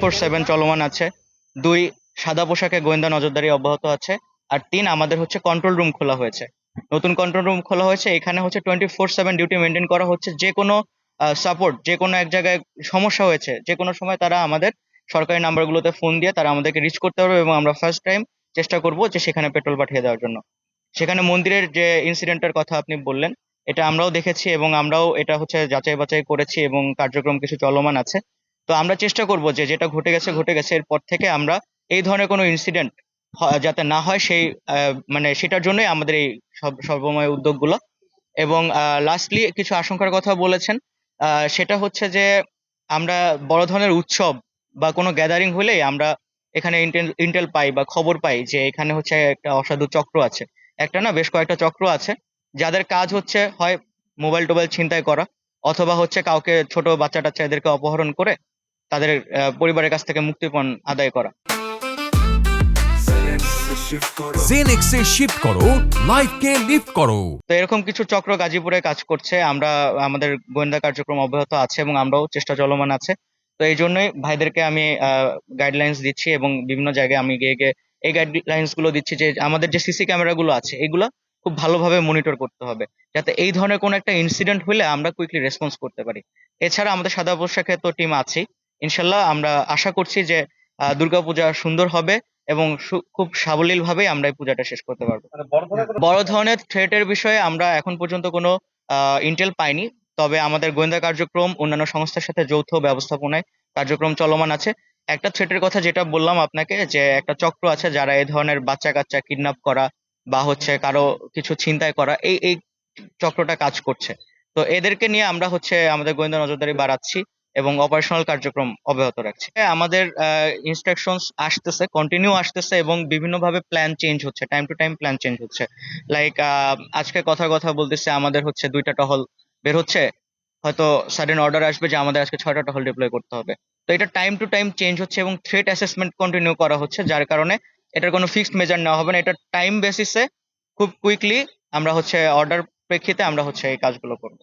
Four seven চলমান আছে। দুই, সাদা পোশাকে গোয়েন্দা নজরদারি অব্যাহত আছে। আর তিন, আমাদের হচ্ছে কন্ট্রোল রুম খোলা হয়েছে। নতুন কন্ট্রোল রুম খোলা হয়েছে, এখানে হচ্ছে twenty four seven duty maintain করা হচ্ছে। যে কোনো সাপোর্ট যে কোনো এক জায়গায় সমস্যা হয়েছে, যে কোনো সময় তারা আমাদের সরকারি নাম্বারগুলোতে ফোন দিয়ে তারা আমাদেরকে রিচ করতে পারবে এবং আমরা ফার্স্ট টাইম চেষ্টা করব যে সেখানে পেট্রোল পাঠিয়ে দেওয়ার জন্য। সেখানে মন্দিরের যে ইনসিডেন্টের কথা আপনি বললেন এটা আমরাও দেখেছি এবং আমরাও এটা হচ্ছে যাচাই বাছাই করেছি এবং কার্যক্রম কিছু চলমান আছে। তো আমরা চেষ্টা করব যে যেটা ঘটে গেছে ঘটে গেছে, এরপর থেকে আমরা এই ধরনের কোনো ইনসিডেন্ট যাতে না হয় সেই মানে সেটার জন্যই আমাদের এই সব, সর্বময় উদ্যোগগুলো। এবং লাস্টলি কিছু আশঙ্কার কথা বলেছেন সেটা হচ্ছে যে আমরা বড় ধরনের উৎসব বা কোনো গ্যাদারিং হলেই আমরা এখানে ইন্টেল পাই বা খবর পাই যে এখানে হচ্ছে একটা অসাধু চক্র আছে। একটা না বেশ কয়েকটা চক্র আছে। যাদের কাজ হচ্ছে হয় মোবাইল টোবাইল ছিনতাই করা অথবা হচ্ছে কাউকে ছোট বাচ্চা টাচ্চা এদেরকে অপহরণ করে তাদের পরিবারের কাছ থেকে মুক্তিপণ আদায় করা। জেনেক্সে শিফট করো লাইফকে লিফট করো। তো এরকম কিছু চক্র গাজীপুরে কাজ করছে। আমরা আমাদের গোয়েন্দা কার্যক্রম অব্যাহত আছে এবং আমরাও চেষ্টা চলমান আছে। তো এই জন্যই ভাইদেরকে আমি গাইডলাইন্স দিচ্ছি এবং বিভিন্ন জায়গায় আমি গিয়ে গিয়ে এই গাইডলাইন্সগুলো দিচ্ছি যে আমাদের যে সিসি ক্যামেরা গুলো আছে এগুলো খুব ভালোভাবে মনিটর করতে হবে। যাতে এই ধরনের কোনো একটা ইনসিডেন্ট হলে আমরা কুইকলি রেসপন্স করতে পারি। এছাড়া আমাদের সাদা পোশাকে তো টিম আছেই ইনশাল্লাহ আমরা আশা করছি যে দুর্গাপূজা সুন্দর হবে এবং খুব সাবলীল ভাবে আমরা এই পূজাটা শেষ করতে পারব। বড় ধরনের থ্রেটের বিষয়ে আমরা এখন পর্যন্ত কোনো ইন্টেল পাইনি। তবে আমাদের গোয়েন্দা কার্যক্রম অন্যান্য সংস্থার সাথে যৌথ ব্যবস্থাপনায় কার্যক্রম চলমান আছে। একটা থ্রেটের কথা যেটা বললাম আপনাকে যে একটা চক্র আছে যারা এই ধরনের বাচ্চা কাচ্চা কিডন্যাপ করা বা হচ্ছে কারও কিছু ছিনতাই করা এই এই চক্রটা কাজ করছে। তো এদেরকে নিয়ে আমরা হচ্ছে আমাদের গোয়েন্দা নজরদারি বাড়াচ্ছি এবং অপারেশনাল কার্যক্রম অব্যাহত রাখছি। হ্যাঁ, আমাদের ইনস্ট্রাকশনস আসতেছে কন্টিনিউ আসতেছে এবং বিভিন্নভাবে প্ল্যান চেঞ্জ হচ্ছে time to time plan change হচ্ছে। লাইক আজকে কথার কথা বলতেছে আমাদের হচ্ছে দুইটা টহল বের হচ্ছে। হয়তো সাডেন অর্ডার আসবে যে আমাদের আজকে ছয়টা টহল ডিপ্লয় করতে হবে। তো এটা টাইম টু টাইম চেঞ্জ হচ্ছে এবং থ্রেট অ্যাসেসমেন্ট কন্টিনিউ করা হচ্ছে যার কারণে এটার কোনো ফিক্সড মেজার নেওয়া হবে না। এটা টাইম বেসিসে খুব কুইকলি আমরা হচ্ছে অর্ডার প্রেক্ষিতে আমরা হচ্ছে এই কাজগুলো করব।